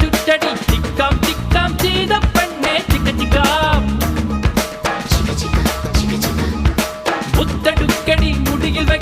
சுட்டடி. திக்காம் திக்காம் சீத பண்ணே சிக்க சிக்கா. முத்தடுக்கடி முடியில் வை